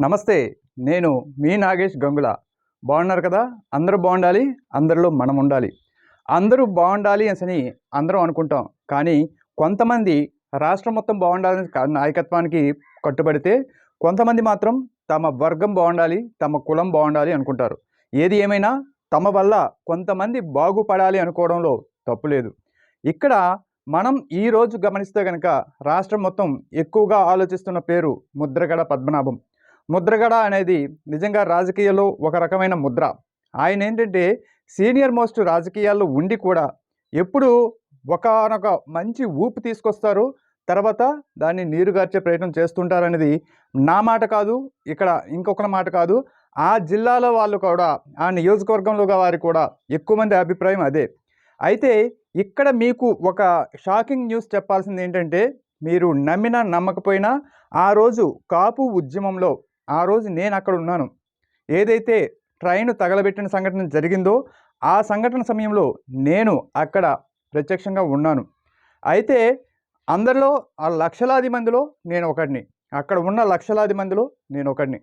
నమస్తే నేను మీ నాగేష్ గంగుల. బాగున్నారు కదా? అందరూ బాగుండాలి అందరిలో మనం ఉండాలి. అందరూ బాగుండాలి అని అందరం అనుకుంటాం. కానీ కొంతమంది రాష్ట్రం మొత్తం బాగుండాలని నాయకత్వానికి కట్టుబడితే కొంతమంది మాత్రం తమ వర్గం బాగుండాలి తమ కులం బాగుండాలి అనుకుంటారు. ఏది ఏమైనా తమ వల్ల కొంతమంది బాగుపడాలి అనుకోవడంలో తప్పు లేదు. ఇక్కడ మనం ఈ రోజు గమనిస్తే కనుక రాష్ట్రం మొత్తం ఎక్కువగా ఆలోచిస్తున్న పేరు ముద్రగడ పద్మనాభం. ముద్రగడ అనేది నిజంగా రాజకీయాల్లో ఒక రకమైన ముద్ర. ఆయన ఏంటంటే సీనియర్ మోస్ట్ రాజకీయాల్లో ఉండి కూడా ఎప్పుడు ఒకనొక మంచి ఊపు తీసుకొస్తారు తర్వాత దాన్ని నీరుగార్చే ప్రయత్నం చేస్తుంటారనేది నా మాట కాదు ఇక్కడ ఇంకొకరి మాట కాదు. ఆ జిల్లాలో వాళ్ళు కూడా ఆ నియోజకవర్గంలో వారి కూడా ఎక్కువ మంది అభిప్రాయం అదే. అయితే ఇక్కడ మీకు ఒక షాకింగ్ న్యూస్ చెప్పాల్సింది ఏంటంటే మీరు నమ్మినా నమ్మకపోయినా ఆ రోజు కాపు ఉద్యమంలో ఆ రోజు నేను అక్కడ ఉన్నాను. ఏదైతే ట్రైన్ తగలబెట్టిన సంఘటన జరిగిందో ఆ సంఘటన సమయంలో నేను అక్కడ ప్రత్యక్షంగా ఉన్నాను. అయితే అందరిలో ఆ లక్షలాది మందిలో నేను ఒకడిని. అక్కడ ఉన్న లక్షలాది మందిలో నేను ఒకడిని.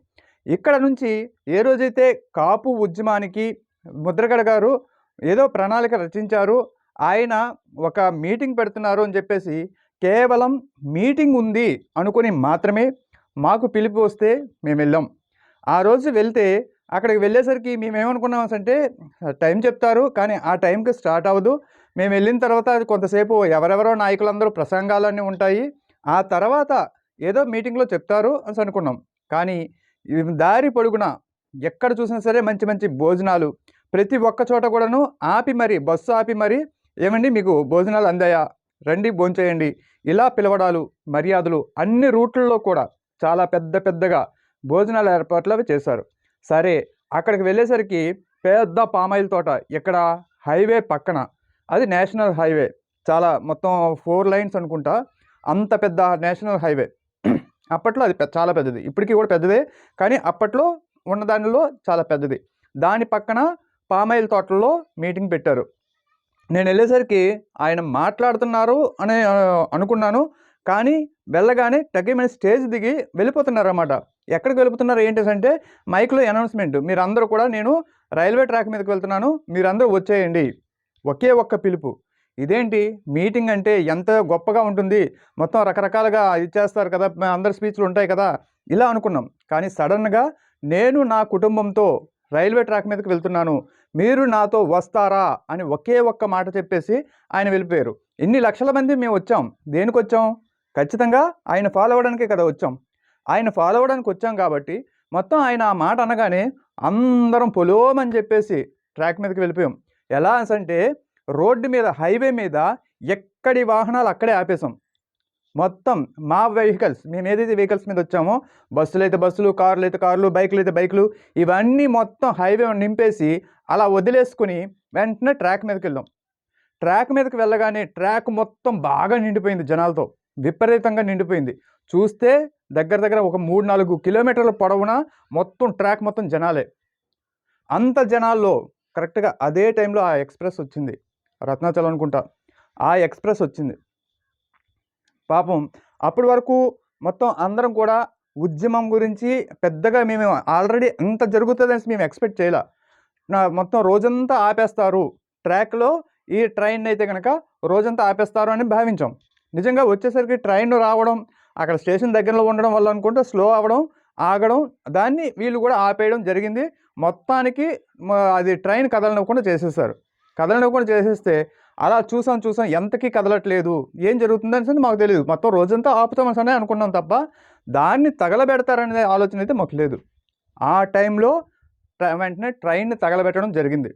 ఇక్కడ నుంచి ఏ రోజైతే కాపు ఉద్యమానికి ముద్రగడ గారు ఏదో ప్రణాళిక రచించారు ఆయన ఒక మీటింగ్ పెడుతున్నారు అని చెప్పేసి కేవలం మీటింగ్ ఉంది అనుకుని మాత్రమే మాకు పిలిపి వస్తే మేము వెళ్ళాం. ఆ రోజు వెళ్తే అక్కడికి వెళ్ళేసరికి మేమేమనుకున్నాం అంటే టైం చెప్తారు కానీ ఆ టైంకి స్టార్ట్ అవ్వదు. మేము వెళ్ళిన తర్వాత అది కొంతసేపు ఎవరెవరో నాయకులందరూ ప్రసంగాలన్నీ ఉంటాయి. ఆ తర్వాత ఏదో మీటింగ్లో చెప్తారు అని అనుకున్నాం. కానీ దారి పొడుగున ఎక్కడ చూసినా సరే మంచి మంచి భోజనాలు. ప్రతి ఒక్క చోట కూడాను ఆపి మరి బస్సు ఆపి మరి ఏమండి మీకు భోజనాలు అందాయా? రండి భోంచేయండి. ఇలా పిలవడాలు మర్యాదలు అన్ని రూట్లలో కూడా చాలా పెద్ద పెద్దగా భోజనాల ఏర్పాట్లు అవి చేశారు. సరే అక్కడికి వెళ్ళేసరికి పెద్ద పామాయిల్ తోట ఇక్కడ హైవే పక్కన. అది నేషనల్ హైవే. చాలా మొత్తం ఫోర్ లైన్స్ అనుకుంటా. అంత పెద్ద నేషనల్ హైవే. అప్పట్లో అది చాలా పెద్దది. ఇప్పటికీ కూడా పెద్దదే. కానీ అప్పట్లో ఉన్న దానిలో చాలా పెద్దది. దాని పక్కన పామాయిల్ తోటల్లో మీటింగ్ పెట్టారు. నేను వెళ్ళేసరికి ఆయన మాట్లాడుతున్నారు అని అనుకున్నాను. కానీ వెళ్ళగానే తగ్గిమని స్టేజ్ దిగి వెళ్ళిపోతున్నారన్నమాట. ఎక్కడికి వెళ్ళిపోతున్నారు ఏంటి అంటే మైక్లో అనౌన్స్మెంట్. మీరందరూ కూడా నేను రైల్వే ట్రాక్ మీదకి వెళ్తున్నాను మీరందరూ వచ్చేయండి. ఒకే ఒక్క పిలుపు. ఇదేంటి? మీటింగ్ అంటే ఎంత గొప్పగా ఉంటుంది. మొత్తం రకరకాలుగా ఇచ్చేస్తారు కదా అందరి స్పీచ్లు ఉంటాయి కదా ఇలా అనుకున్నాం. కానీ సడన్గా నేను నా కుటుంబంతో రైల్వే ట్రాక్ మీదకి వెళ్తున్నాను. మీరు నాతో వస్తారా అని ఒకే ఒక్క మాట చెప్పేసి ఆయన వెళ్ళిపోయారు. ఇన్ని లక్షల మంది మేము వచ్చాం. దేనికి వచ్చాం ఖచ్చితంగా ఆయన ఫాలో అవ్వడానికే కదా వచ్చాం. ఆయన ఫాలో అవ్వడానికి వచ్చాం కాబట్టి మొత్తం ఆయన ఆ మాట అనగానే అందరం పొలోమని చెప్పేసి ట్రాక్ మీదకి వెళ్ళిపోయాం. ఎలా అంటే రోడ్డు మీద హైవే మీద ఎక్కడి వాహనాలు అక్కడే ఆపేసాం మొత్తం మా వెహికల్స్ మేము ఏదైతే వెహికల్స్ మీద వచ్చామో బస్సులు అయితే బస్సులు కార్లు అయితే కార్లు బైకులు అయితే బైకులు ఇవన్నీ మొత్తం హైవే నింపేసి అలా వదిలేసుకుని వెంటనే ట్రాక్ మీదకి వెళ్ళాం. ట్రాక్ మీదకి వెళ్ళగానే ట్రాక్ మొత్తం బాగా నిండిపోయింది జనాలతో. విపరీతంగా నిండిపోయింది. చూస్తే దగ్గర దగ్గర ఒక మూడు నాలుగు కిలోమీటర్ల పొడవున మొత్తం ట్రాక్ మొత్తం జనాలే. అంత జనాల్లో కరెక్ట్గా అదే టైంలో ఆ ఎక్స్ప్రెస్ వచ్చింది. రత్నాచలం అనుకుంటా. ఆ ఎక్స్ప్రెస్ వచ్చింది. పాపం అప్పటి వరకు మొత్తం అందరం కూడా ఉద్యమం గురించి పెద్దగా మేము ఆల్రెడీ అంత జరుగుతుందని మేము ఎక్స్పెక్ట్ చేయలే. నా మొత్తం రోజంతా ఆపేస్తారు. ట్రాక్లో ఈ ట్రైన్ అయితే కనుక రోజంతా ఆపేస్తారు అని భావించాం. నిజంగా వచ్చేసరికి ట్రైన్ రావడం అక్కడ స్టేషన్ దగ్గరలో ఉండడం వల్ల అనుకుంటే స్లో అవ్వడం ఆగడం దాన్ని వీళ్ళు కూడా ఆపేయడం జరిగింది. మొత్తానికి అది ట్రైన్ కదలనివ్వకుండా చేసేసారు. కదలనివ్వకుండా చేసేస్తే అలా చూసాం చూసాం ఎంతకీ కదలట్లేదు ఏం జరుగుతుందని మాకు తెలియదు మొత్తం రోజంతా ఆపుతామని అనుకున్నాం తప్ప దాన్ని తగలబెడతారనే ఆలోచన అయితే మాకు లేదు. ఆ టైంలో వెంటనే ట్రైన్ని తగలబెట్టడం జరిగింది.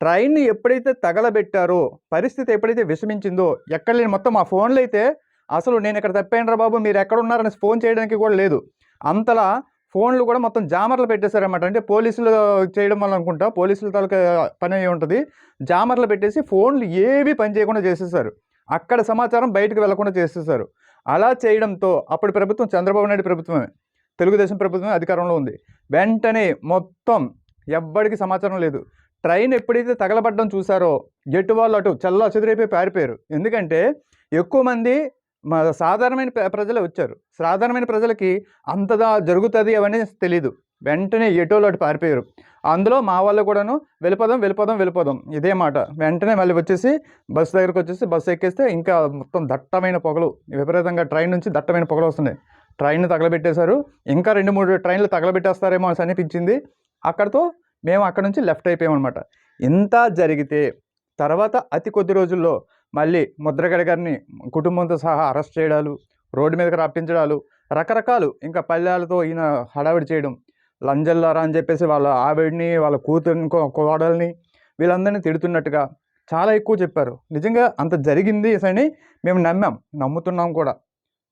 ట్రైన్ని ఎప్పుడైతే తగలబెట్టారో పరిస్థితి ఎప్పుడైతే విషమించిందో ఎక్కడ లేని మొత్తం ఆ ఫోన్లో అయితే అసలు నేను ఇక్కడ తప్పాను బాబు మీరు ఎక్కడ ఉన్నారని ఫోన్ చేయడానికి కూడా లేదు. అంతలా ఫోన్లు కూడా మొత్తం జామర్లు పెట్టేశారన్నమాట. అంటే పోలీసులు చేయడం వల్ల అనుకుంటా పోలీసుల తాలూకా పని అయి ఉంటుంది. జామర్లు పెట్టేసి ఫోన్లు ఏవి పని చేయకుండా చేసేసారు అక్కడ సమాచారం బయటకు వెళ్ళకుండా చేసేసారు అలా చేయడంతో అప్పుడు ప్రభుత్వం చంద్రబాబు నాయుడు ప్రభుత్వమే తెలుగుదేశం ప్రభుత్వమే అధికారంలో ఉంది. వెంటనే మొత్తం ఎవ్వడికి సమాచారం లేదు. ట్రైన్ ఎప్పుడైతే తగలబడ్డం చూసారో ఎటు వాళ్ళు అటు చల్ల చెదిరైపోయి పారిపోయారు. ఎందుకంటే ఎక్కువ మంది మా సాధారణమైన ప్రజలే వచ్చారు. సాధారణమైన ప్రజలకి అంతదా జరుగుతుంది అవన్నీ తెలియదు వెంటనే ఎటోలో అటు పారిపోయారు. అందులో మా వాళ్ళు కూడాను వెళ్ళిపోదాం వెళ్ళిపోదాం వెళ్ళిపోదాం. ఇదే మాట. వెంటనే మళ్ళీ వచ్చేసి బస్సు దగ్గరకు వచ్చేసి బస్సు ఎక్కేస్తే ఇంకా మొత్తం దట్టమైన పొగలు విపరీతంగా ట్రైన్ నుంచి దట్టమైన పొగలు వస్తున్నాయి. ట్రైన్ తగలబెట్టేశారు. ఇంకా రెండు మూడు ట్రైన్లు తగలబెట్టేస్తారేమో అని అనిపించింది. అక్కడితో మేము అక్కడ నుంచి లెఫ్ట్ అయిపోయామన్నమాట. ఇంత జరిగితే తర్వాత అతి కొద్ది రోజుల్లో మళ్ళీ ముద్రగడ గారిని కుటుంబంతో సహా అరెస్ట్ చేయడాలు రోడ్డు మీదకి రప్పించడాలు రకరకాలు ఇంకా పల్లెలతో ఈయన హడావిడి చేయడం లంజల్లారా అని చెప్పేసి వాళ్ళ ఆవిడ్ని వాళ్ళ కూతురిని కోడల్ని వీళ్ళందరినీ తిడుతున్నట్టుగా చాలా ఎక్కువ చెప్పారు. నిజంగా అంత జరిగింది అని మేము నమ్మాం నమ్ముతున్నాం కూడా.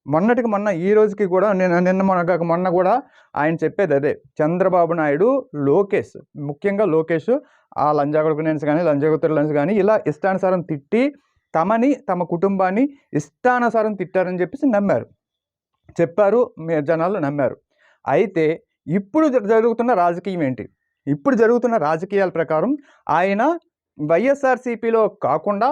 మొన్నటికి మొన్న ఈ రోజుకి కూడా నేను నిన్న మొన్న మొన్న కూడా ఆయన చెప్పేది అదే. చంద్రబాబు నాయుడు లోకేష్ ముఖ్యంగా లోకేష్ ఆ లంజాగొడుకునేన్స్ కానీ లంజాగొత్తులన్స్ కానీ ఇలా ఇష్టానుసారం తిట్టి తమని తమ కుటుంబాన్ని ఇష్టానుసారం తిట్టారని చెప్పేసి నమ్మారు. చెప్పారు మీ జనాలు నమ్మారు. అయితే ఇప్పుడు జరుగుతున్న రాజకీయం ఏంటి? ఇప్పుడు జరుగుతున్న రాజకీయాల ప్రకారం ఆయన వైఎస్ఆర్సీపీలో కాకుండా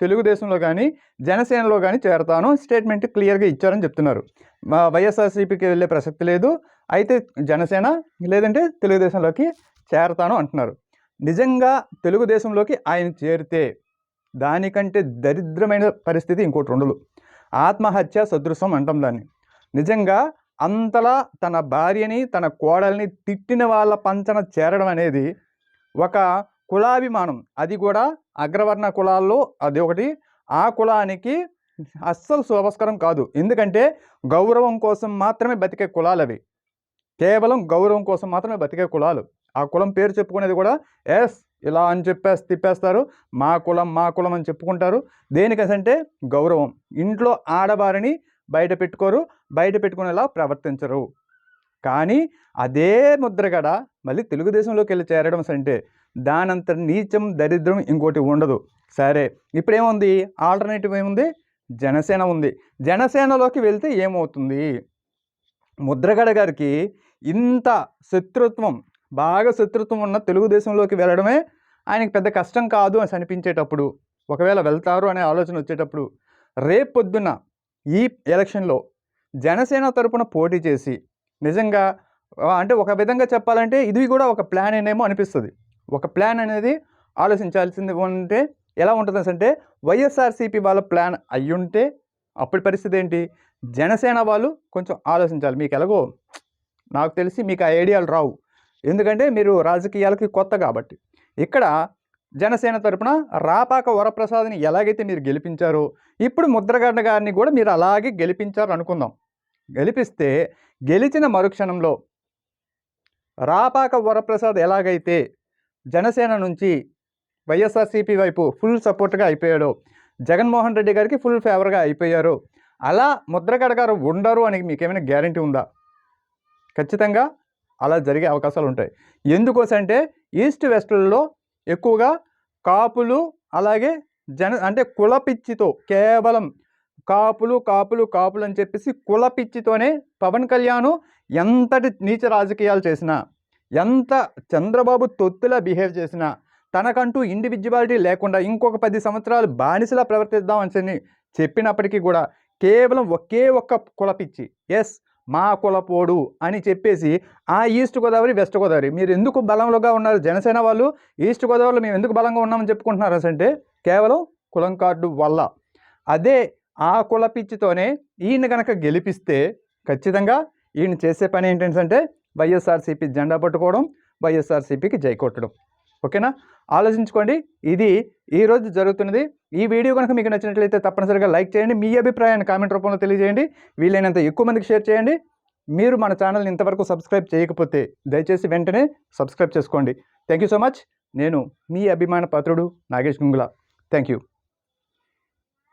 తెలుగుదేశంలో కానీ జనసేనలో కానీ చేరతాను. స్టేట్మెంట్ క్లియర్గా ఇచ్చారని చెప్తున్నారు. మా వైఎస్ఆర్సీపీకి వెళ్ళే ప్రసక్తి లేదు. అయితే జనసేన లేదంటే తెలుగుదేశంలోకి చేరతాను అంటున్నారు. నిజంగా తెలుగుదేశంలోకి ఆయన చేరితే దానికంటే దరిద్రమైన పరిస్థితి ఇంకోటి ఉండదు ఆత్మహత్య సదృశం అంటాం దాన్ని. నిజంగా అంతలా తన భార్యని తన కోడల్ని తిట్టిన వాళ్ళ పంచన చేరడం అనేది ఒక కులాభిమానం. అది కూడా అగ్రవర్ణ కులాల్లో అది ఒకటి. ఆ కులానికి అస్సలు శుభస్కరం కాదు. ఎందుకంటే గౌరవం కోసం మాత్రమే బతికే కులాలు అవి కేవలం గౌరవం కోసం మాత్రమే బతికే కులాలు. ఆ కులం పేరు చెప్పుకునేది కూడా ఎస్ ఇలా అని చెప్పేసి తిప్పేస్తారు. మా కులం మా కులం అని చెప్పుకుంటారు. దేనికంటే గౌరవం. ఇంట్లో ఆడవారిని బయట పెట్టుకోరు. బయట పెట్టుకునేలా ప్రవర్తించరు. కానీ అదే ముద్రగడ మళ్ళీ తెలుగుదేశంలోకి వెళ్ళి చేరడం అంటే దానంత నీచం దరిద్రం ఇంకోటి ఉండదు. సరే ఇప్పుడేముంది? ఆల్టర్నేటివ్ ఏముంది? జనసేన ఉంది. జనసేనలోకి వెళ్తే ఏమవుతుంది? ముద్రగడ గారికి ఇంత శత్రుత్వం బాగా శత్రుత్వం ఉన్న తెలుగుదేశంలోకి వెళ్ళడమే ఆయనకి పెద్ద కష్టం కాదు అని అనిపించేటప్పుడు ఒకవేళ వెళ్తారు అనే ఆలోచన వచ్చేటప్పుడు రేపు పొద్దున్న ఈ ఎలక్షన్లో జనసేన తరపున పోటీ చేసి నిజంగా అంటే ఒక విధంగా చెప్పాలంటే ఇది కూడా ఒక ప్లాన్ ఏనేమో అనిపిస్తుంది. ఒక ప్లాన్ అనేది ఆలోచించాల్సింది ఉంటే ఎలా ఉంటుంది అంటే వైఎస్ఆర్సీపీ వాళ్ళ ప్లాన్ అయ్యుంటే అప్పటి పరిస్థితి ఏంటి? జనసేన వాళ్ళు కొంచెం ఆలోచించాలి. మీకు ఎలాగో నాకు తెలిసి మీకు ఆ ఐడియాలు రావు. ఎందుకంటే మీరు రాజకీయాలకి కొత్త కాబట్టి. ఇక్కడ జనసేన తరపున రాపాక వరప్రసాద్ని ఎలాగైతే మీరు గెలిపించారో ఇప్పుడు ముద్రగడ్డ గారిని కూడా మీరు అలాగే గెలిపించారు అనుకుందాం. గెలిపిస్తే గెలిచిన మరుక్షణంలో రాపాక వరప్రసాద్ ఎలాగైతే జనసేన నుంచి వైఎస్ఆర్సీపీ వైపు ఫుల్ సపోర్ట్గా అయిపోయాడు. జగన్మోహన్ రెడ్డి గారికి ఫుల్ ఫేవర్గా అయిపోయారు. అలా ముద్రగడ గారు ఉండరు అని మీకేమైనా గ్యారంటీ ఉందా? ఖచ్చితంగా అలా జరిగే అవకాశాలు ఉంటాయి. ఎందుకోసంటే ఈస్ట్ వెస్ట్లో ఎక్కువగా కాపులు అలాగే జన అంటే కులపిచ్చితో కేవలం కాపులు కాపులు కాపులు అని చెప్పేసి కుల పిచ్చితోనే పవన్ కళ్యాణ్ ఎంతటి నీచ రాజకీయాలు చేసినా ఎంత చంద్రబాబు తొత్తులా బిహేవ్ చేసినా తనకంటూ ఇండివిజువాలిటీ లేకుండా ఇంకొక పది సంవత్సరాలు బానిసలా ప్రవర్తిద్దామని చెప్పినప్పటికీ కూడా కేవలం ఒకే ఒక్క కుల పిచ్చి ఎస్ మా కులపోడు అని చెప్పేసి ఆ ఈస్ట్ గోదావరి వెస్ట్ గోదావరి మీరు ఎందుకు బలంలోగా ఉన్నారు? జనసేన వాళ్ళు ఈస్ట్ గోదావరిలో మేము ఎందుకు బలంగా ఉన్నామని చెప్పుకుంటున్నారు అంటే కేవలం కులం కార్డు వల్ల. అదే ఆ కుల పిచ్చితోనే ఈయన కనుక గెలిపిస్తే ఖచ్చితంగా ఈయన చేసే పని ఏంటంటే వైఎస్ఆర్సీపీ జెండా పట్టుకోవడం వైఎస్ఆర్సీపీకి జై కొట్టడం. ఓకేనా? ఆలోచించుకోండి. ఇది ఈరోజు జరుగుతున్నది. ఈ వీడియో కనుక మీకు నచ్చినట్లయితే తప్పనిసరిగా లైక్ చేయండి. మీ అభిప్రాయాన్ని కామెంట్ రూపంలో తెలియజేయండి. వీలైనంత ఎక్కువ మందికి షేర్ చేయండి. మీరు మన ఛానల్ని ఇంతవరకు సబ్స్క్రైబ్ చేయకపోతే దయచేసి వెంటనే సబ్స్క్రైబ్ చేసుకోండి. Thank you so much. నేను మీ అభిమాన పాత్రుడు నాగేష్ గుంగుల. Thank you